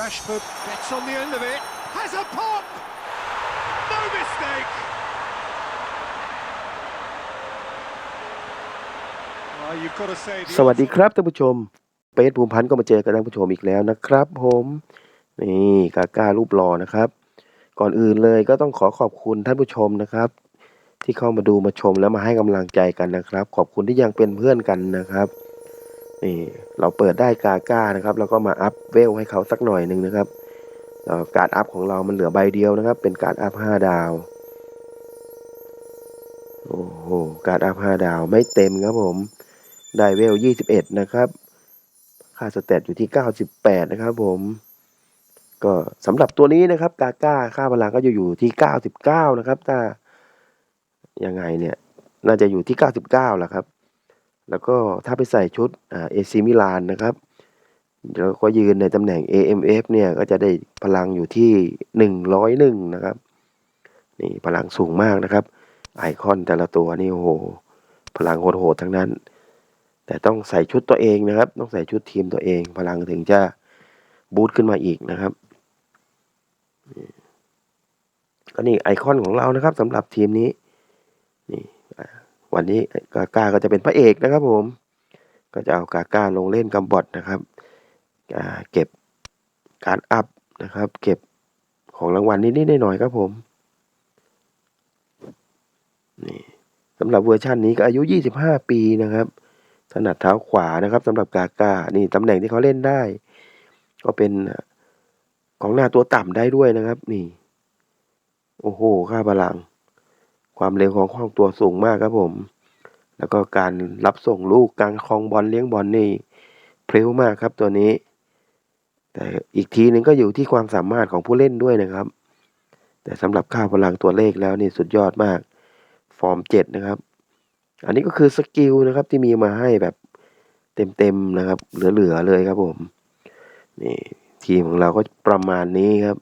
Rashford gets on the end of it, has a pop! No mistake! Oh, you've got to say สวัสดีครับท่านผู้ชม เปซภูมิพันธ์ก็มาเจอกับท่านผู้ชมอีกแล้วนะครับผมนี่กาก้ารูปหล่อนะครับ ก่อนอื่นเลยก็ต้องขอขอบคุณท่านผู้ชมนะครับ ที่เข้ามาดูมาชมแล้วมาให้กำลังใจกันนะครับ ขอบคุณที่ยังเป็นเพื่อนกันนะครับ นี่เราเปิดได้กาก้านะครับ แล้วก็มาอัพเวลให้เขาสักหน่อยหนึ่งนะครับการอัพของเรามันเหลือใบเดียวนะครับ เป็นการอัพห้าดาว โอ้โห การอัพห้าดาวไม่เต็มครับผม ได้เวล21นะครับ ค่าสเตตอยู่ที่98นะครับผม ก็สำหรับตัวนี้นะครับ กาก้าค่าพลังก็จะอยู่ที่99นะครับ ถ้ายังไงเนี่ย น่าจะอยู่ที่99แหละครับ แล้วก็ถ้าไปใส่ชุดเอซิมิลานนะครับแล้วก็ยืนในตำแหน่ง AMF เนี่ยก็จะได้พลังอยู่ที่ 101 นะครับนี่พลังสูงมากนะครับ ไอคอนแต่ละตัวนี่โอ้โหพลังโหดๆทั้งนั้น แต่ต้องใส่ชุดตัวเองนะครับ ต้องใส่ชุดทีมตัวเอง พลังถึงจะบูตขึ้นมาอีกนะครับก็นี่ไอคอนของเรานะครับสำหรับทีมนี้ วันนี้กาก้าก็จะเป็นพระเอกนะครับผม ก็จะเอากาก้าลงเล่นกับบอทนะครับเก็บการอัพนะครับ เก็บของรางวัลนิดๆหน่อยๆครับผมนี่สำหรับเวอร์ชันนี้ก็อายุ 25 ปีนะครับถนัดเท้าขวานะครับสำหรับกาก้านี่ตำแหน่งที่เขาเล่นได้ ก็เป็นของหน้าตัวต่ำได้ด้วยนะครับ นี่ โอ้โหค่าพลัง ความเร็วของข้องตัวสูงมากครับผม แล้วก็การรับส่งลูกการคลองบอลเลี้ยงบอลนี่เพลวมากครับตัวนี้ แต่อีกทีหนึ่งก็อยู่ที่ความสามารถของผู้เล่นด้วยนะครับ แต่สำหรับค่าพลังตัวเลขแล้วนี่สุดยอดมาก ฟอร์มเจ็ดนะครับ อันนี้ก็คือสกิลนะครับที่มีมาให้แบบเต็มๆนะครับ เหลือๆเลยครับผม นี่ทีมของเราก็ประมาณนี้ครับ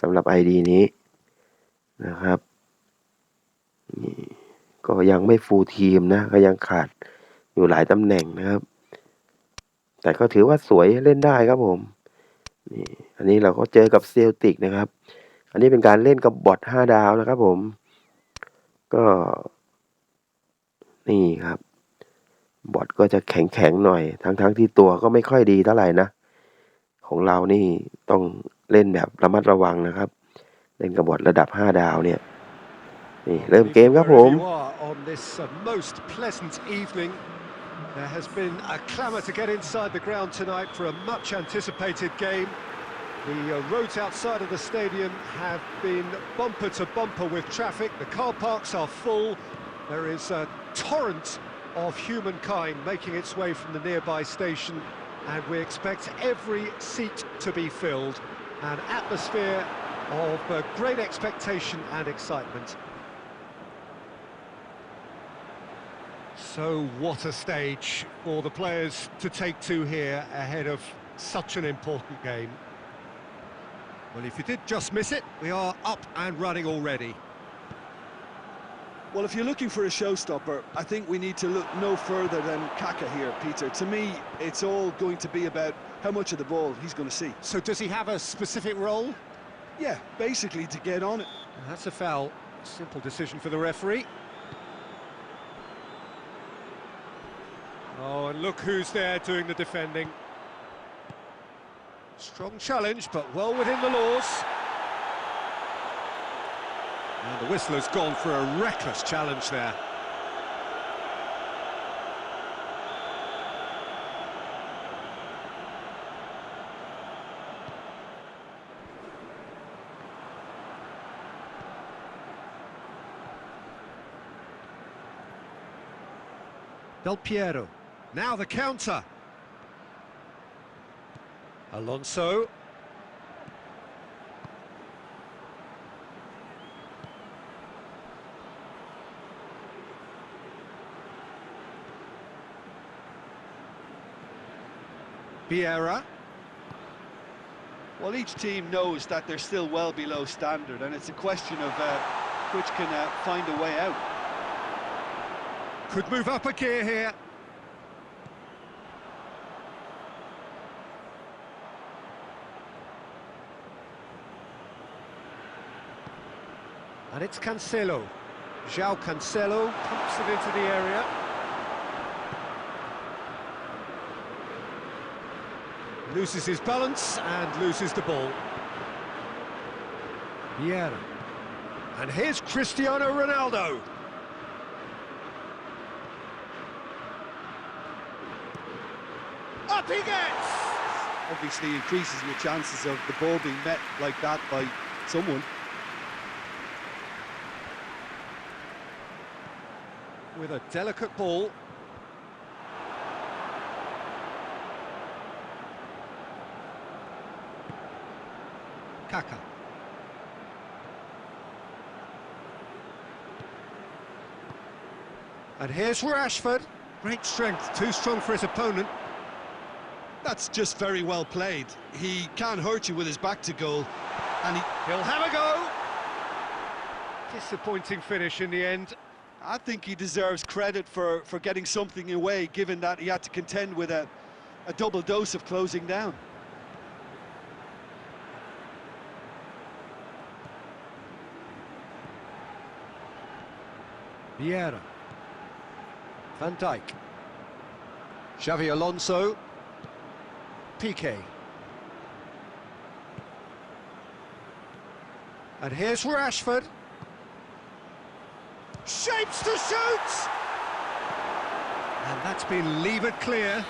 สำหรับ ID นี้นะครับ นี่ก็ยังไม่ฟูลทีมนะ ก็ยังขาดอยู่หลายตำแหน่งนะครับ แต่ก็ถือว่าสวยเล่นได้ครับผมนี่อันนี้เราก็เจอกับเซลติกนะครับ อันนี้เป็นการเล่นกับบอทห้าดาวนะครับผม ก็ นี่ครับ บอทก็จะแข็งแข็งๆหน่อย ทั้งๆทที่ตัวก็ไม่ค่อยดีเท่าไหร่นะ ของเรานี่ต้องเล่นแบบระมัดระวังนะครับ เล่นกับบอทระดับ5ดาวเนี่ย นี่เริ่มเกมครับผม Wherever you are on this uh, most pleasant evening, there has been a clamour to get inside the ground tonight for a much anticipated game. The uh, roads outside of the stadium have been bumper to bumper with traffic. The car parks are full. There is a torrent of humankind making its way from the nearby station, and we expect every seat to be filled. An atmosphere of uh, great expectation and excitement. So what a stage for the players to take to here ahead of such an important game. Well, if you did just miss it, we are up and running already. Well, if you're looking for a showstopper, I think we need to look no further than Kaka here, Peter. To me, it's all going to be about how much of the ball he's going to see. So does he have a specific role? Yeah, basically to get on it. That's a foul. Simple decision for the referee. Oh, and look who's there doing the defending. Strong challenge, but well within the laws. And the whistler's gone for a reckless challenge there. Del Piero. Now the counter. Alonso. Vieira. Well, each team knows that they're still well below standard, and it's a question of uh, which can uh, find a way out. Could move up a gear here. And it's Cancelo. João Cancelo pumps it into the area. Loses his balance and loses the ball. Vieira. And here's Cristiano Ronaldo. Up he gets! Obviously increases your chances of the ball being met like that by someone. With a delicate ball. Kaka. And here's Rashford. Great strength, too strong for his opponent. That's just very well played. He can't hurt you with his back to goal, and he, He'll have a go. Disappointing finish in the end. I think he deserves credit for, for getting something away, given that he had to contend with a, a double dose of closing down. Vieira. Van Dijk. Xavi Alonso. Piqué. And here's Rashford. Shapes to shoot! And that's been levered clear.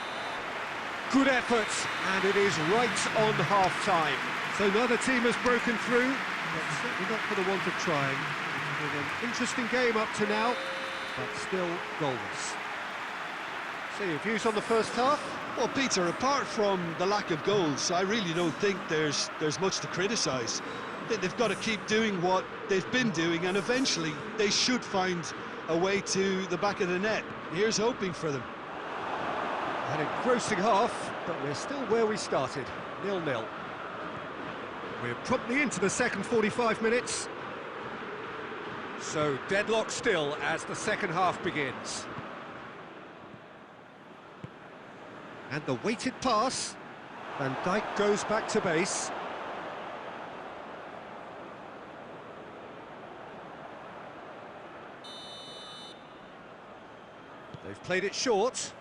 Good effort, and it is right on half-time. So neither team has broken through, but certainly not for the want of trying. It's been an interesting game up to now, but still goalless. So your views on the first half? Well, Peter, apart from the lack of goals, I really don't think there's there's much to criticise. They- They've got to keep doing what they've been doing, and eventually they should find a way to the back of the net. Here's hoping for them. An engrossing half, but we're still where we started, nil-nil. We're promptly into the second 45 minutes. So deadlock still as the second half begins. And the weighted pass. Van Dijk goes back to base. They've played it short.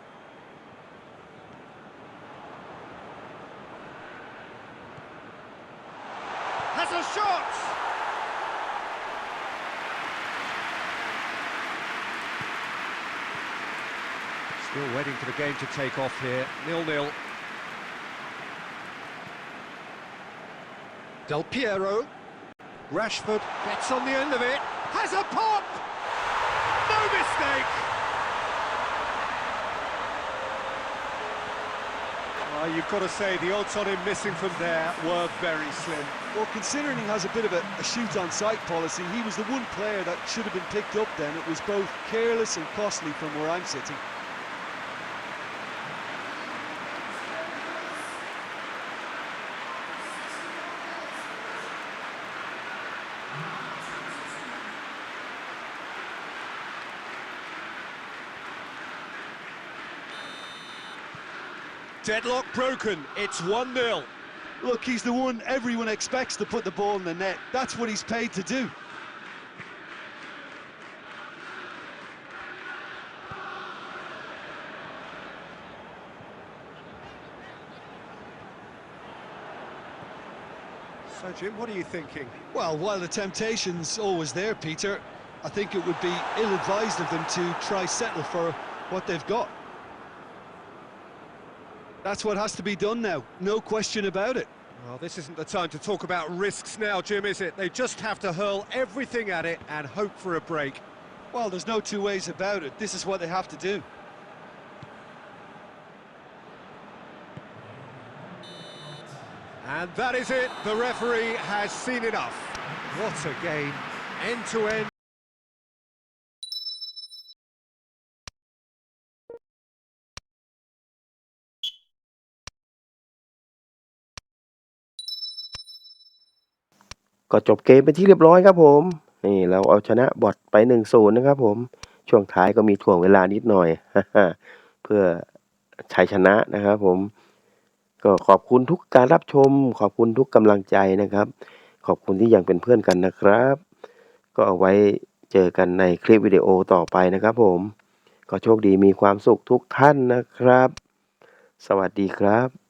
Has a shot! Still waiting for the game to take off here. Nil-nil. Del Piero. Rashford gets on the end of it. Has a pop! No mistake! Well, you've got to say, the odds on him missing from there were very slim. Well, considering he has a bit of a, a shoot on sight policy, he was the one player that should have been picked up then. It was both careless and costly from where I'm sitting. Deadlock broken. It's 1-0. Look, he's the one everyone expects to put the ball in the net. That's what he's paid to do. So, Jim, what are you thinking? Well, while the temptation's always there, Peter, I think it would be ill-advised of them to try settle for what they've got. That's what has to be done now, no question about it. Well, this isn't the time to talk about risks now, Jim, is it? They just have to hurl everything at it and hope for a break. Well, there's no two ways about it. This is what they have to do. And that is it. The referee has seen enough. What a game. End to end. ก็จบเกมเป็นที่เรียบร้อยครับผม นี่เราเอาชนะบอทไป1นศูนย์นะครับผม ช่วงท้ายก็มีถ่วงเวลานิดหน่อย เพื่อชัยชนะนะครับผม ก็ขอบคุณทุกการรับชม ขอบคุณทุกกำลังใจนะครับ ขอบคุณที่ยังเป็นเพื่อนกันนะครับ ก็เอาไว้เจอกันในคลิปวิดีโอต่อไปนะครับผม ก็โชคดีมีความสุขทุกท่านนะครับ สวัสดีครับ